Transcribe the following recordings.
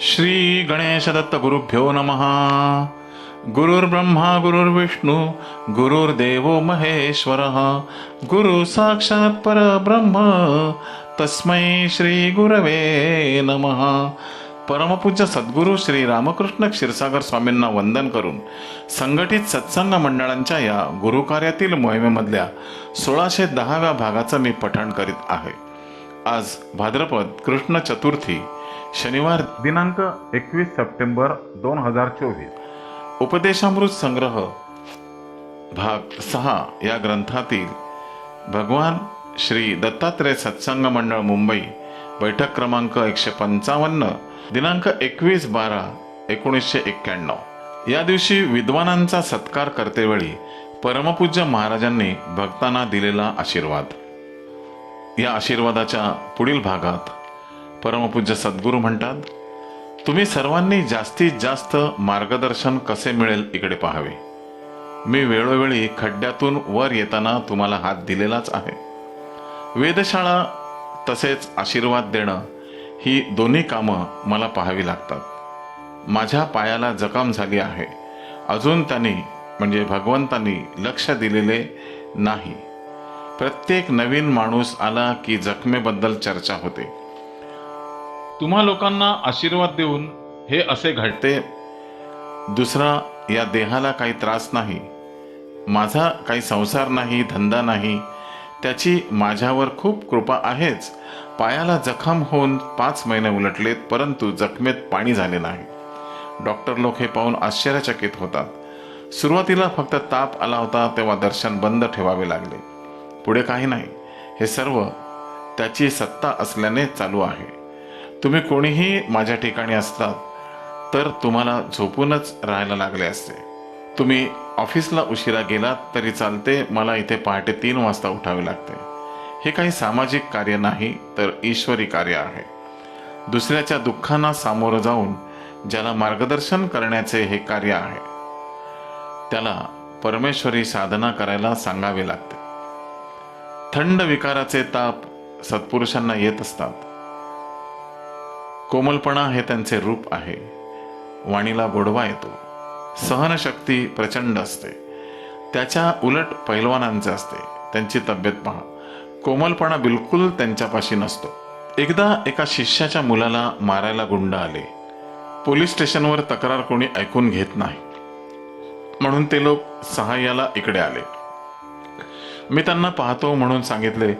श्री गणेश दत्त गुरुभ्यो नमः. गुरुर्ब्रह्मा गुरुर्विष्णू गुरुर्देवो महेश्वरः. गुरु साक्षात परब्रह्म तस्मै श्री गुरवे नमः. परमपूज्य सद्गुरू श्री रामकृष्ण क्षीरसागर स्वामींना वंदन करून संघटित सत्संग मंडळांच्या या गुरुकार्यातील मोहिमेमधल्या सोळाशे दहाव्या भागाचं मी पठण करीत आहे. आज भाद्रपद कृष्ण चतुर्थी शनिवार दिनांक एकवीस सप्टेंबर दोन हजार चोवीस. उपदेशामृत संग्रह भाग सहा या ग्रंथातील भगवान श्री दत्तात्रय सत्संग मंडळ मुंबई बैठक क्रमांक एकशे पंचावन्न दिनांक एकवीस बारा एकोणीसशे एक्क्याण्णव. या दिवशी विद्वानांचा सत्कार करतेवेळी परमपूज्य महाराजांनी भक्तांना दिलेला आशीर्वाद. या आशीर्वादाच्या पुढील भागात परमपूज्य सद्गुरू म्हणतात तुम्ही सर्वांनी जास्तीत जास्त मार्गदर्शन कसे मिळेल इकडे पाहावे? मी वेळोवेळी खड्ड्यातून वर येताना तुम्हाला हात दिलेलाच आहे. वेधशाळा तसेच आशीर्वाद देणं ही दोन्ही कामं मला पाहावी लागतात. माझ्या पायाला जखम झाली आहे. अजून त्यांनी म्हणजे भगवंतांनी लक्ष दिलेले नाही. प्रत्येक नवीन माणूस आला की जखमेबद्दल चर्चा होते. तुम्हा लोकांना आशीर्वाद देऊन हे असे घडते दुसरा या देहाला काही त्रास नाही माझा काही संसार नाही धंदा नाही त्याची माझ्यावर खूप कृपा आहेच. पायाला जखम होऊन पाच महिने उलटलेत परंतु जखमेत पाणी झाले नाही. डॉक्टर लोक हे पाहून आश्चर्यचकित होतात. सुरुवातीला फक्त ताप आला होता तेव्हा दर्शन बंद ठेवावे लागले. पुढे काही नाही हे सर्व त्याची सत्ता असल्याने चालू आहे. तुम्ही कोणीही माझ्या ठिकाणी असतात तर तुम्हाला झोपूनच राहायला लागले असते. तुम्ही ऑफिसला उशिरा गेलात तरी चालते मला इथे पहाटे तीन वाजता उठावे लागते. हे काही सामाजिक कार्य नाही तर ईश्वरी कार्य आहे. दुसऱ्याच्या दुःखांना सामोरं जाऊन ज्याला मार्गदर्शन करण्याचे हे कार्य आहे. त्याला परमेश्वरी साधना करायला सांगावे लागते. थंड विकाराचे ताप सत्पुरुषांना येत असतात. कोमलपणा हे त्यांचे रूप आहे. वाणीला गोडवा येतो. सहनशक्ती प्रचंड असते. त्याच्या उलट पैलवानांचे असते. त्यांची तब्येत पहा. कोमलपणा बिलकुल त्यांच्यापाशी नसतो. एकदा एका शिष्याच्या मुलाला मारायला गुंड आले. पोलीस स्टेशनवर तक्रार कोणी ऐकून घेत नाही. म्हणून ते लोक सहाय्याला इकडे आले. मी त्यांना पाहतो म्हणून सांगितले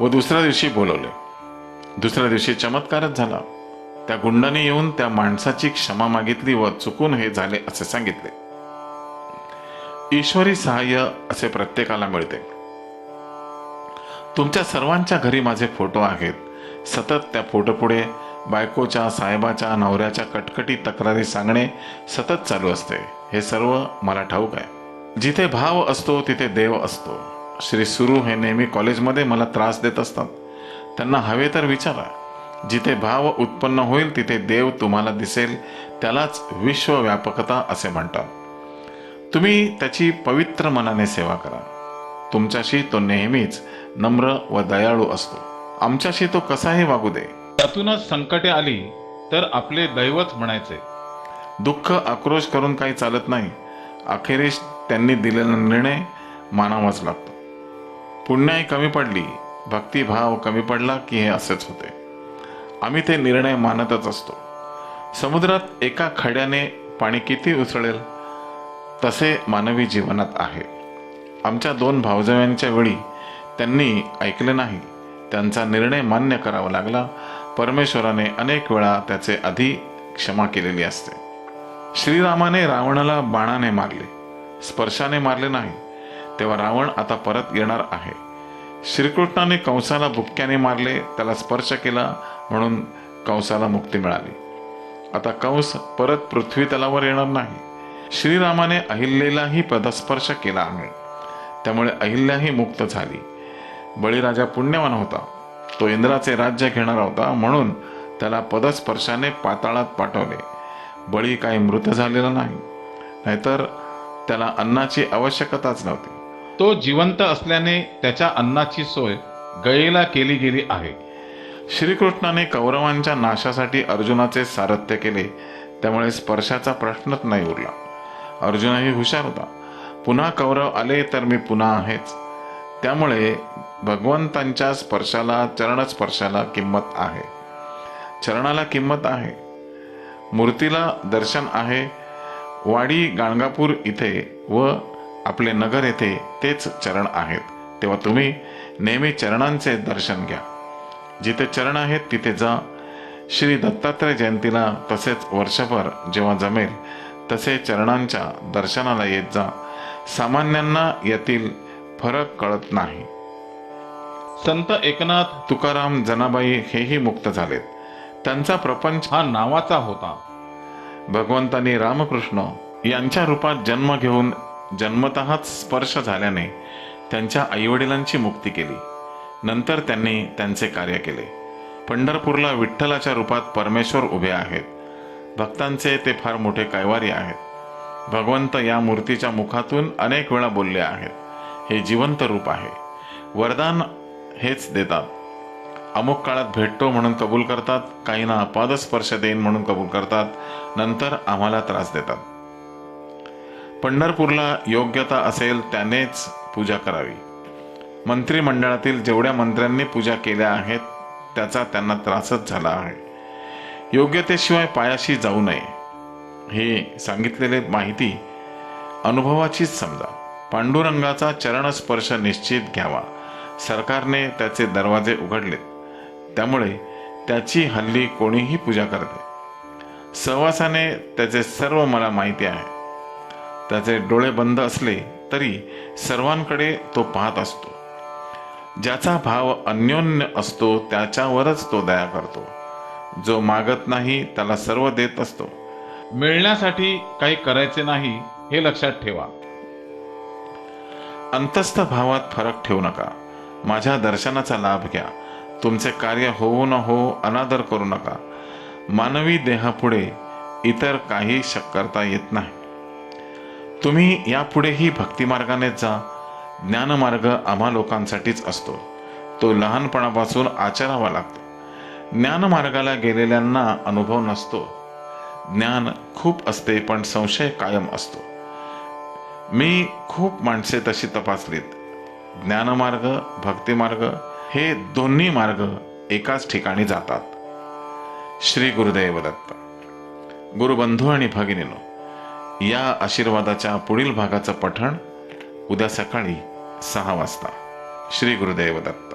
व दुसऱ्या दिवशी बोलवले. दुसऱ्या दिवशी चमत्कारच झाला. त्या गुंडाने येऊन त्या माणसाची क्षमा मागितली व चुकून हे झाले असे सांगितले. ईश्वरी सहाय्य असे प्रत्येकाला मिळते. तुमच्या सर्वांच्या घरी माझे फोटो आहेत. सतत त्या फोटो पुढे बायकोच्या साहेबाच्या नवऱ्याच्या कटकटी तक्रारी सांगणे सतत चालू असते. हे सर्व मला ठाऊक आहे. जिथे भाव असतो तिथे देव असतो. श्री सुरू हे नेहमी कॉलेजमध्ये मला त्रास देत असतात. त्यांना हवे तर विचारा. जिथे भाव उत्पन्न होईल तिथे देव तुम्हाला दिसेल. त्यालाच विश्वव्यापकता असे म्हणतात. तुम्ही त्याची पवित्र मनाने सेवा करा. तुमच्याशी तो नेहमीच नम्र व दयाळू असतो. आमच्याशी तो कसाही वागू दे. त्यातूनच संकटे आली तर आपले दैवत म्हणायचे. दुःख आक्रोश करून काही चालत नाही. अखेरीस त्यांनी दिलेला निर्णय मानावाच लागतो. पुण्याई कमी पडली. भक्तिभाव कमी पडला की हे असेच होते. आम्ही ते निर्णय मानतच असतो. समुद्रात एका खड्याने पाणी किती उसळेल तसे मानवी जीवनात आहे. आमच्या दोन भावजव्यांच्या वेळी त्यांनी ऐकले नाही. त्यांचा निर्णय मान्य करावा लागला. परमेश्वराने अनेक वेळा त्याचे आधी क्षमा केलेली असते. श्रीरामाने रावणाला बाणाने मारले स्पर्शाने मारले नाही. तेव्हा रावण आता परत येणार आहे. श्रीकृष्णाने कंसाला भुक्क्याने मारले त्याला स्पर्श केला म्हणून कंसाला मुक्ती मिळाली. आता कंस परत पृथ्वी तलावर येणार नाही. श्रीरामाने अहिल्यालाही पदस्पर्श केला आहे. त्यामुळे अहिल्याही मुक्त झाली. बळीराजा पुण्यवान होता. तो इंद्राचे राज्य घेणारा होता म्हणून त्याला पदस्पर्शाने पाताळात पाठवले. बळी काही मृत झालेला नाही. नाहीतर त्याला अन्नाची आवश्यकताच नव्हती. तो जिवंत असल्याने त्याच्या अन्नाची सोय गळेला केली गेली आहे. श्रीकृष्णाने कौरवांच्या नाशासाठी अर्जुनाचे सारथ्य केले त्यामुळे स्पर्शाचा प्रश्नच नाही उरला. अर्जुनही हुशार होता. पुन्हा कौरव आले तर मी पुन्हा आहेच. त्यामुळे भगवंतांच्या स्पर्शाला चरणस्पर्शाला किंमत आहे. चरणाला किंमत आहे. मूर्तीला दर्शन आहे. वाडी गाणगापूर इथे व आपले नगर येथे तेच चरण आहेत. तेव्हा तुम्ही नेहमी चरणांचे दर्शन घ्या. जिथे चरण आहेत तिथे जा. श्री दत्तात्रय जयंतीला तसेच वर्षभर जेव्हा जमेल तसे चरणांच्या दर्शनाला येत जा. सामान्यांना यातील फरक कळत नाही. संत एकनाथ तुकाराम जनाबाई हेही मुक्त झालेत. त्यांचा प्रपंच हा नावाचा होता. भगवंतानी रामकृष्ण यांच्या रूपात जन्म घेऊन जन्मतःच स्पर्श झाल्याने त्यांच्या आईवडिलांची मुक्ती केली. नंतर त्यांनी त्यांचे कार्य केले. पंढरपूरला विठ्ठलाच्या रूपात परमेश्वर उभे आहेत. भक्तांचे ते फार मोठे कैवारी आहेत. भगवंत या मूर्तीच्या मुखातून अनेक वेळा बोलले आहेत. हे जिवंत रूप आहे. वरदान हेच देतात. अमुक काळात भेटतो म्हणून कबूल करतात. काहींना पादस्पर्श देईन म्हणून कबूल करतात. नंतर आम्हाला त्रास देतात. पंढरपूरला योग्यता असेल त्यानेच पूजा करावी. मंत्रिमंडळातील जेवढ्या मंत्र्यांनी पूजा केल्या आहेत त्याचा त्यांना त्रासच झाला आहे. योग्यतेशिवाय पायाशी जाऊ नये हे सांगितलेले माहिती अनुभवाचीच समजा. पांडुरंगाचा चरणस्पर्श निश्चित घ्यावा. सरकारने त्याचे दरवाजे उघडलेत. त्यामुळे त्याची हल्ली कोणीही पूजा करते. सहवासाने त्याचे सर्व मला माहिती आहे. त्याचे डोळे बंद असले तरी सर्वांकडे तो पाहत असतो. ज्याचा भाव अन्योन्य असतो त्याच्यावरच तो दया करतो. जो मागत नाही त्याला सर्व देत असतो. मिळण्यासाठी काही करायचे नाही हे लक्षात ठेवा. अंतस्थ भावात फरक ठेवू नका. माझ्या दर्शनाचा लाभ घ्या. तुमचे कार्य होऊ न हो अनादर करू नका. मानवी देहापुढे इतर काही शक करता येत नाही. तुम्ही यापुढेही भक्तिमार्गाने जा. ज्ञानमार्ग आम्हा लोकांसाठीच असतो. तो लहानपणापासून आचरावा लागतो. ज्ञानमार्गाला गेलेल्यांना अनुभव नसतो. ज्ञान खूप असते पण संशय कायम असतो. मी खूप माणसे तशी तपासलीत. ज्ञानमार्ग भक्तिमार्ग हे दोन्ही मार्ग एकाच ठिकाणी जातात. श्री गुरुदेव दत्त गुरुबंधू आणि भगिनीनो या आशीर्वादाच्या पुढील भागाचं पठण उद्या सकाळी सहा वाजता. श्री गुरुदेव दत्त.